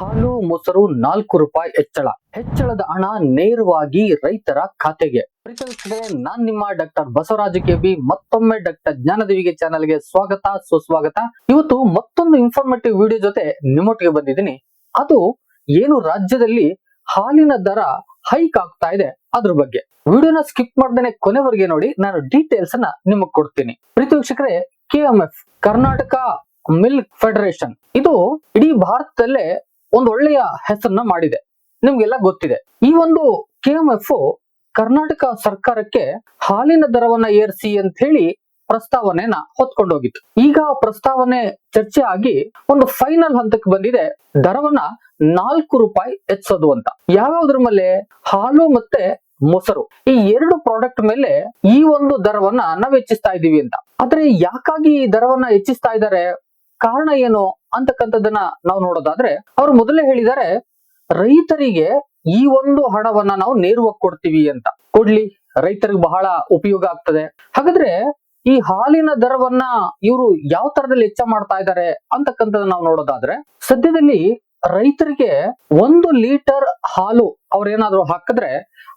ಹಾಲು ಮೊಸರು ನಾಲ್ಕು ರೂಪಾಯಿ ಹೆಚ್ಚಳ. ಹೆಚ್ಚಳದ ಹಣ ನೇರವಾಗಿ ರೈತರ ಖಾತೆಗೆ. ನಾನ್ ನಿಮ್ಮ ಡಾಕ್ಟರ್ ಬಸವರಾಜ ಕೆಬಿ ಮತ್ತೊಮ್ಮೆ ಡಾಕ್ಟರ್ ಜ್ಞಾನದೇವಿಗೆ ಚಾನಲ್ಗೆ ಸ್ವಾಗತ, ಸುಸ್ವಾಗತ. ಇವತ್ತು ಮತ್ತೊಂದು ಇನ್ಫಾರ್ಮೇಟಿವ್ ವಿಡಿಯೋ ಜೊತೆ ನಿಮ್ಮೊಟ್ಟಿಗೆ ಬಂದಿದ್ದೀನಿ. ಅದು ಏನು ರಾಜ್ಯದಲ್ಲಿ ಹಾಲಿನ ದರ ಹೈಕ್ ಆಗ್ತಾ ಇದೆ ಅದ್ರ ಬಗ್ಗೆ. ವಿಡಿಯೋನ ಸ್ಕಿಪ್ ಮಾಡ್ದೇನೆ ಕೊನೆವರೆಗೆ ನೋಡಿ, ನಾನು ಡೀಟೇಲ್ಸ್ ಅನ್ನ ನಿಮಗ್ ಕೊಡ್ತೀನಿ. ಪ್ರೀತಿ ವೀಕ್ಷಕರೇ K M F Karnataka milk federation ಇದು ಇಡೀ ಭಾರತದಲ್ಲೇ ಒಂದು ಒಳ್ಳೆಯ ಹೆಸರನ್ನ ಮಾಡಿದೆ. ನಿಮ್ಗೆಲ್ಲ ಗೊತ್ತಿದೆ. ಈ ಒಂದು ಕೆ ಎಂ ಕರ್ನಾಟಕ ಸರ್ಕಾರಕ್ಕೆ ಹಾಲಿನ ದರವನ್ನ ಏರಿಸಿ ಅಂತ ಹೇಳಿ ಪ್ರಸ್ತಾವನೆನ ಹೊತ್ಕೊಂಡೋಗಿತ್ತು. ಈಗ ಪ್ರಸ್ತಾವನೆ ಚರ್ಚೆ ಆಗಿ ಒಂದು ಫೈನಲ್ ಹಂತಕ್ಕೆ ಬಂದಿದೆ. ದರವನ್ನ ನಾಲ್ಕು ರೂಪಾಯಿ ಹೆಚ್ಚೋದು ಅಂತ. ಯಾವ್ಯಾವ್ದ್ರ ಮೇಲೆ? ಹಾಲು ಮತ್ತೆ ಮೊಸರು. ಈ ಎರಡು ಪ್ರಾಡಕ್ಟ್ ಮೇಲೆ ಈ ಒಂದು ದರವನ್ನ ನಾವು ಹೆಚ್ಚಿಸ್ತಾ ಇದೀವಿ ಅಂತ. ಆದ್ರೆ ಯಾಕಾಗಿ ಈ ದರವನ್ನ ಹೆಚ್ಚಿಸ್ತಾ ಇದ್ದಾರೆ? ಕಾರಣ ಏನು ಅಂತಕ್ಕಂಥದ್ದನ್ನ ನಾವು ನೋಡೋದಾದ್ರೆ, ಅವ್ರು ಮೊದಲೇ ಹೇಳಿದ್ದಾರೆ, ರೈತರಿಗೆ ಈ ಒಂದು ಹಣವನ್ನ ನಾವು ನೇರವಾಗಿ ಕೊಡ್ತೀವಿ ಅಂತ. ಕೊಡ್ಲಿ, ರೈತರಿಗೆ ಬಹಳ ಉಪಯೋಗ ಆಗ್ತದೆ. ಹಾಗಾದ್ರೆ ಈ ಹಾಲಿನ ದರವನ್ನ ಇವರು ಯಾವ ತರದಲ್ಲಿ ಹೆಚ್ಚ ಮಾಡ್ತಾ ಇದ್ದಾರೆ ಅಂತಕ್ಕಂಥದ್ದು ನಾವು ನೋಡೋದಾದ್ರೆ, ಸದ್ಯದಲ್ಲಿ ರೈತರಿಗೆ ಒಂದು ಲೀಟರ್ ಹಾಲು ಅವ್ರೇನಾದ್ರೂ ಹಾಕಿದ್ರೆ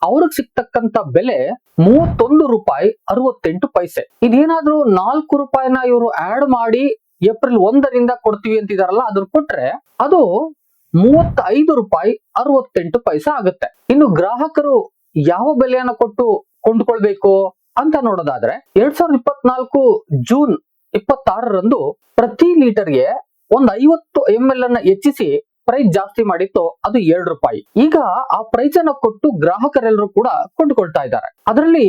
ಅವ್ರಿಗೆ ಸಿಗ್ತಕ್ಕಂತ ಬೆಲೆ ಮೂವತ್ತೊಂದು ರೂಪಾಯಿ ಅರವತ್ತೆಂಟು ಪೈಸೆ. ಇದೇನಾದ್ರೂ ನಾಲ್ಕು ರೂಪಾಯಿನ ಇವರು ಆಡ್ ಮಾಡಿ ಏಪ್ರಿಲ್ ಒಂದರಿಂದ ಕೊಡ್ತೀವಿ ಅಂತಿದಾರಲ್ಲ, ಅದನ್ನ ಕೊಟ್ರೆ ಅದು ಮೂವತ್ತೈದು ರೂಪಾಯಿ ಅರವತ್ತೆಂಟು ಪೈಸೆ ಆಗುತ್ತೆ. ಇನ್ನು ಗ್ರಾಹಕರು ಯಾವ ಬೆಲೆಯನ್ನ ಕೊಟ್ಟು ಕೊಂಡ್ಕೊಳ್ಬೇಕು ಅಂತ ನೋಡೋದಾದ್ರೆ, ಎರಡ್ ಸಾವಿರದ ಇಪ್ಪತ್ನಾಲ್ಕು ಜೂನ್ ಇಪ್ಪತ್ತಾರರಂದು ಪ್ರತಿ ಲೀಟರ್ಗೆ ಒಂದ್ ಐವತ್ತು ಎಂ ಎಲ್ ಅನ್ನ ಹೆಚ್ಚಿಸಿ ಪ್ರೈಸ್ ಜಾಸ್ತಿ ಮಾಡಿತ್ತು, ಅದು ಎರಡು ರೂಪಾಯಿ. ಈಗ ಆ ಪ್ರೈಸ್ ಅನ್ನ ಕೊಟ್ಟು ಗ್ರಾಹಕರೆಲ್ಲರೂ ಕೂಡ ಕೊಂಡ್ಕೊಳ್ತಾ ಇದ್ದಾರೆ. ಅದರಲ್ಲಿ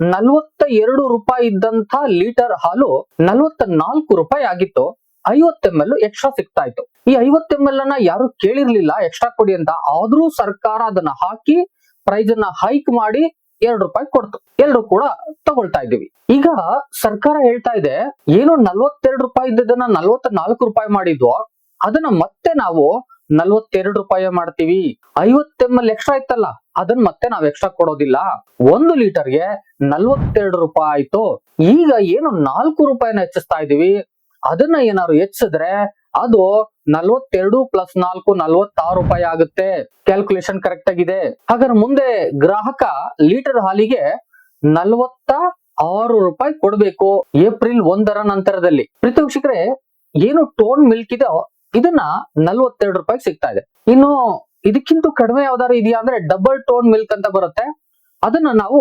ನಲ್ವತ್ತ ಎರಡು ರೂಪಾಯಿ ಇದ್ದಂತ ಲೀಟರ್ ಹಾಲು ನಲವತ್ತ ನಾಲ್ಕು ರೂಪಾಯಿ ಆಗಿತ್ತು. ಐವತ್ತು ಎಂ ಎಲ್ ಎಕ್ಸ್ಟ್ರಾ ಸಿಗ್ತಾ ಇತ್ತು ಈ ಐವತ್ತು ಎಂ ಎಲ್ ಅನ್ನ ಯಾರು ಕೇಳಿರ್ಲಿಲ್ಲ ಎಕ್ಸ್ಟ್ರಾ ಕೊಡಿ ಅಂತ. ಆದ್ರೂ ಸರ್ಕಾರ ಅದನ್ನ ಹಾಕಿ ಪ್ರೈಸ್ ಅನ್ನ ಹೈಕ್ ಮಾಡಿ ಎರಡು ರೂಪಾಯಿ ಕೊಡ್ತು. ಎಲ್ರು ಕೂಡ ತಗೊಳ್ತಾ ಇದೀವಿ ಈಗ ಸರ್ಕಾರ ಹೇಳ್ತಾ ಇದೆ, ಏನು ನಲ್ವತ್ತೆರಡು ರೂಪಾಯಿ ಇದ್ದದನ್ನ ನಲ್ವತ್ತ ನಾಲ್ಕು ರೂಪಾಯಿ ಮಾಡಿದ್ವೋ, ಅದನ್ನ ಮತ್ತೆ ನಾವು ನಲ್ವತ್ತೆರಡು ರೂಪಾಯಿ ಮಾಡ್ತೀವಿ. ಐವತ್ತು ಎಂ ಎಲ್ ಎಕ್ಸ್ಟ್ರಾ ಇತ್ತಲ್ಲ ಅದನ್ನ ಮತ್ತೆ ನಾವ್ ಎಕ್ಸ್ಟ್ರಾ ಕೊಡೋದಿಲ್ಲ. ಒಂದು ಲೀಟರ್ಗೆ ನಲ್ವತ್ತೆರಡು ರೂಪಾಯಿ ಆಯ್ತು. ಈಗ ಏನು ನಾಲ್ಕು ರೂಪಾಯಿನ ಹೆಚ್ಚಿಸ್ತಾ ಇದೀವಿ. ಅದನ್ನ ಏನಾದ್ರು ಹೆಚ್ಚಿದ್ರೆ ಅದು ನಲ್ವತ್ತೆರಡು ಪ್ಲಸ್ ನಾಲ್ಕು ನಲ್ವತ್ತಾರು ರೂಪಾಯಿ ಆಗುತ್ತೆ. ಕ್ಯಾಲ್ಕುಲೇಷನ್ ಕರೆಕ್ಟ್ ಆಗಿದೆ. ಹಾಗಾದ್ರೆ ಮುಂದೆ ಗ್ರಾಹಕ ಲೀಟರ್ ಹಾಲಿಗೆ ನಲ್ವತ್ತ ಆರು ರೂಪಾಯಿ ಕೊಡ್ಬೇಕು ಏಪ್ರಿಲ್ ಒಂದರ ನಂತರದಲ್ಲಿ. ಪ್ರೀತಿ ಏನು ಟೋನ್ ಮಿಲ್ಕ್ ಇದೆ ಇದನ್ನ ನಲ್ವತ್ತೆರಡು ರೂಪಾಯಿ ಸಿಗ್ತಾ ಇದೆ. ಇನ್ನು ಇದಕ್ಕಿಂತ ಕಡಿಮೆ ಯಾವ್ದಾದ್ರು ಇದೆಯಾ ಅಂದ್ರೆ ಡಬಲ್ ಟೋನ್ ಮಿಲ್ಕ್ ಅಂತ ಬರುತ್ತೆ. ಅದನ್ನ ನಾವು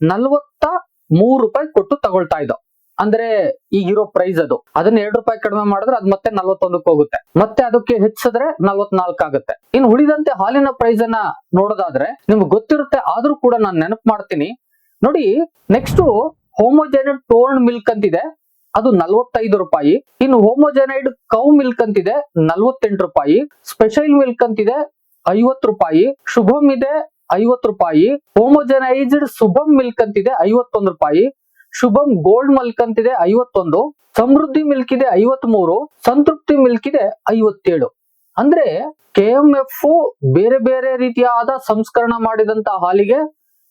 ನಲ್ವತ್ತ ಮೂರು ರೂಪಾಯಿ ಕೊಟ್ಟು ತಗೊಳ್ತಾ ಇದ್ದೋ. ಅಂದ್ರೆ ಈಗಿರೋ ಪ್ರೈಸ್ ಅದು. ಅದನ್ನ ಎರಡು ರೂಪಾಯಿ ಕಡಿಮೆ ಮಾಡಿದ್ರೆ ಅದ್ ಮತ್ತೆ ನಲ್ವತ್ತೊಂದಕ್ಕೆ ಹೋಗುತ್ತೆ. ಮತ್ತೆ ಅದಕ್ಕೆ ಹೆಚ್ಚಿದ್ರೆ ನಲ್ವತ್ನಾಲ್ಕು ಆಗುತ್ತೆ. ಇನ್ ಉಳಿದಂತೆ ಹಾಲಿನ ಪ್ರೈಸ್ ಅನ್ನ ನೋಡೋದಾದ್ರೆ ನಿಮ್ಗೆ ಗೊತ್ತಿರುತ್ತೆ, ಆದ್ರೂ ಕೂಡ ನಾನು ನೆನಪು ಮಾಡ್ತೀನಿ. ನೋಡಿ ನೆಕ್ಸ್ಟ್ ಹೋಮೋಜೆನೈಡ್ ಟೋರ್ನ್ ಮಿಲ್ಕ್ ಅಂತಿದೆ, ಅದು ನಲ್ವತ್ತೈದು ರೂಪಾಯಿ. ಇನ್ನು ಹೋಮೋಜೆನೈಡ್ ಕೌ ಮಿಲ್ಕ್ ಅಂತಿದೆ, ನಲ್ವತ್ತೆಂಟು ರೂಪಾಯಿ. ಸ್ಪೆಷಲ್ ಮಿಲ್ಕ್ ಅಂತಿದೆ ಐವತ್ತು ರೂಪಾಯಿ, ಶುಭಂ ಇದೆ ಐವತ್ತು ರೂಪಾಯಿ ಹೋಮೋಜನೈಸ್ಡ್ ಶುಭಂ ಮಿಲ್ಕ್ ಅಂತಿದೆ ಐವತ್ತೊಂದು ರೂಪಾಯಿ, ಶುಭಂ ಗೋಲ್ಡ್ ಮಿಲ್ಕ್ ಅಂತಿದೆ ಐವತ್ತೊಂದು, ಸಮೃದ್ಧಿ ಮಿಲ್ಕ್ ಇದೆ ಐವತ್ ಮೂರು ಸಂತೃಪ್ತಿ ಮಿಲ್ಕ್ ಇದೆ ಐವತ್ತೇಳು. ಅಂದ್ರೆ ಕೆ ಎಂ ಎಫ್ ಬೇರೆ ಬೇರೆ ರೀತಿಯಾದ ಸಂಸ್ಕರಣ ಮಾಡಿದಂತ ಹಾಲಿಗೆ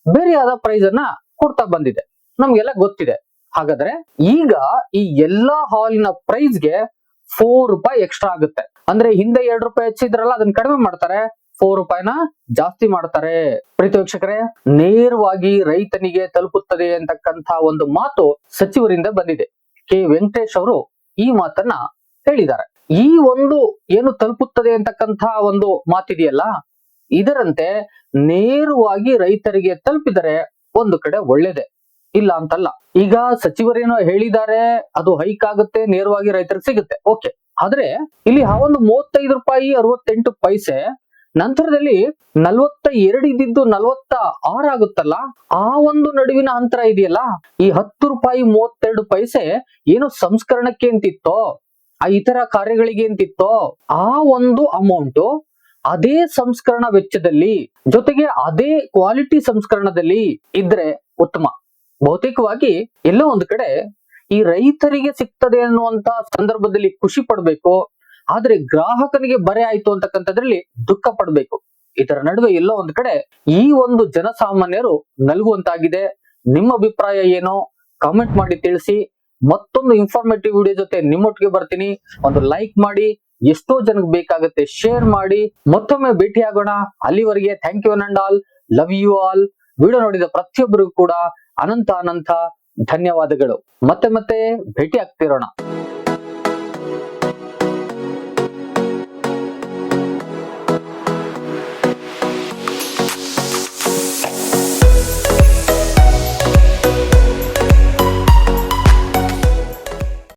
ಬೇರೆಯಾದ ಪ್ರೈಸ್ ಅನ್ನ ಕೊಡ್ತಾ ಬಂದಿದೆ. ನಮ್ಗೆಲ್ಲ ಗೊತ್ತಿದೆ. ಹಾಗಾದ್ರೆ ಈಗ ಈ ಎಲ್ಲಾ ಹಾಲಿನ ಪ್ರೈಸ್ಗೆ ಫೋರ್ ರೂಪಾಯಿ ಎಕ್ಸ್ಟ್ರಾ ಆಗುತ್ತೆ. ಅಂದ್ರೆ ಹಿಂದೆ ಎರಡು ರೂಪಾಯಿ ಹೆಚ್ಚಿದ್ರಲ್ಲ, ಅದನ್ನ ಕಡಿಮೆ ಮಾಡ್ತಾರೆ. ಫೋರ್ ರೂಪಾಯಿನ ಜಾಸ್ತಿ ಮಾಡ್ತಾರೆ. ಪ್ರೀತಿ ವೀಕ್ಷಕರೇ, ನೇರವಾಗಿ ರೈತನಿಗೆ ತಲುಪುತ್ತದೆ ಅಂತಕ್ಕಂತ ಒಂದು ಮಾತು ಸಚಿವರಿಂದ ಬಂದಿದೆ. ಕೆ. ವೆಂಕಟೇಶ್ ಅವರು ಈ ಮಾತನ್ನ ಹೇಳಿದ್ದಾರೆ. ಈ ಒಂದು ಏನು ತಲುಪುತ್ತದೆ ಅಂತಕ್ಕಂತ ಒಂದು ಮಾತಿದೆಯಲ್ಲ, ಇದರಂತೆ ನೇರವಾಗಿ ರೈತರಿಗೆ ತಲುಪಿದರೆ ಒಂದು ಕಡೆ ಒಳ್ಳೇದೆ? ಇಲ್ಲ ಅಂತಲ್ಲ. ಈಗ ಸಚಿವರೇನೋ ಹೇಳಿದ್ದಾರೆ, ಅದು ಹೈಕ್ ಆಗುತ್ತೆ, ನೇರವಾಗಿ ರೈತರಿಗೆ ಸಿಗುತ್ತೆ. ಓಕೆ. ಆದ್ರೆ, ಇಲ್ಲಿ ಆ ಒಂದು ಮೂವತ್ತೈದು ರೂಪಾಯಿ, ಅರವತ್ತೆಂಟು ಪೈಸೆ ನಂತರದಲ್ಲಿ ನಲ್ವತ್ತ ಎರಡು ಇದ್ದಿದ್ದು ನಲ್ವತ್ತ ಆಗುತ್ತಲ್ಲ? ಆ ಒಂದು ನಡುವಿನ ಅಂತರ ಇದೆಯಲ್ಲ? ಈ ಹತ್ತು ರೂಪಾಯಿ ಮೂವತ್ತೆರಡು ಪೈಸೆ ಏನು ಸಂಸ್ಕರಣಕ್ಕೆ ಅಂತಿತ್ತೋ? ಆ ಇತರ ಕಾರ್ಯಗಳಿಗೆ ಅಂತಿತ್ತೋ? ಆ ಒಂದು ಅಮೌಂಟ್ ಅದೇ ಸಂಸ್ಕರಣ ವೆಚ್ಚದಲ್ಲಿ, ಜೊತೆಗೆ ಅದೇ ಕ್ವಾಲಿಟಿ ಸಂಸ್ಕರಣದಲ್ಲಿ ಇದ್ರೆ ಉತ್ತಮ. ಭೌತಿಕವಾಗಿ ಎಲ್ಲೋ ಒಂದು ಕಡೆ ಈ ರೈತರಿಗೆ ಸಿಗ್ತದೆ ಅನ್ನುವಂತ ಸಂದರ್ಭದಲ್ಲಿ ಖುಷಿ ಪಡ್ಬೇಕು ಆದ್ರೆ ಗ್ರಾಹಕನಿಗೆ ಬರೆ ಆಯ್ತು ಅಂತಕ್ಕಂಥದ್ರಲ್ಲಿ ದುಃಖ ಪಡ್ಬೇಕು. ಇದರ ನಡುವೆ ಎಲ್ಲೋ ಒಂದ್ ಕಡೆ ಈ ಒಂದು ಜನಸಾಮಾನ್ಯರು ನಲ್ಗುವಂತಾಗಿದೆ. ನಿಮ್ಮ ಅಭಿಪ್ರಾಯ ಏನೋ? ಕಾಮೆಂಟ್ ಮಾಡಿ ತಿಳಿಸಿ. ಮತ್ತೊಂದು ಇನ್ಫಾರ್ಮೇಟಿವ್ ವಿಡಿಯೋ ಜೊತೆ ನಿಮ್ಮೊಟ್ಟಿಗೆ ಬರ್ತೀನಿ. ಒಂದು ಲೈಕ್ ಮಾಡಿ. ಎಷ್ಟೋ ಜನಕ್ಕೆ ಬೇಕಾಗುತ್ತೆ ಶೇರ್ ಮಾಡಿ. ಮತ್ತೊಮ್ಮೆ ಭೇಟಿಯಾಗೋಣ. ಅಲ್ಲಿವರೆಗೆ thank you and all love you all video ನೋಡಿದ ಪ್ರತಿಯೊಬ್ಬರಿಗೂ ಕೂಡ ಅನಂತ ಅನಂತ ಧನ್ಯವಾದಗಳು. ಮತ್ತೆ ಮತ್ತೆ ಭೇಟಿ ಆಗ್ತಿರೋಣ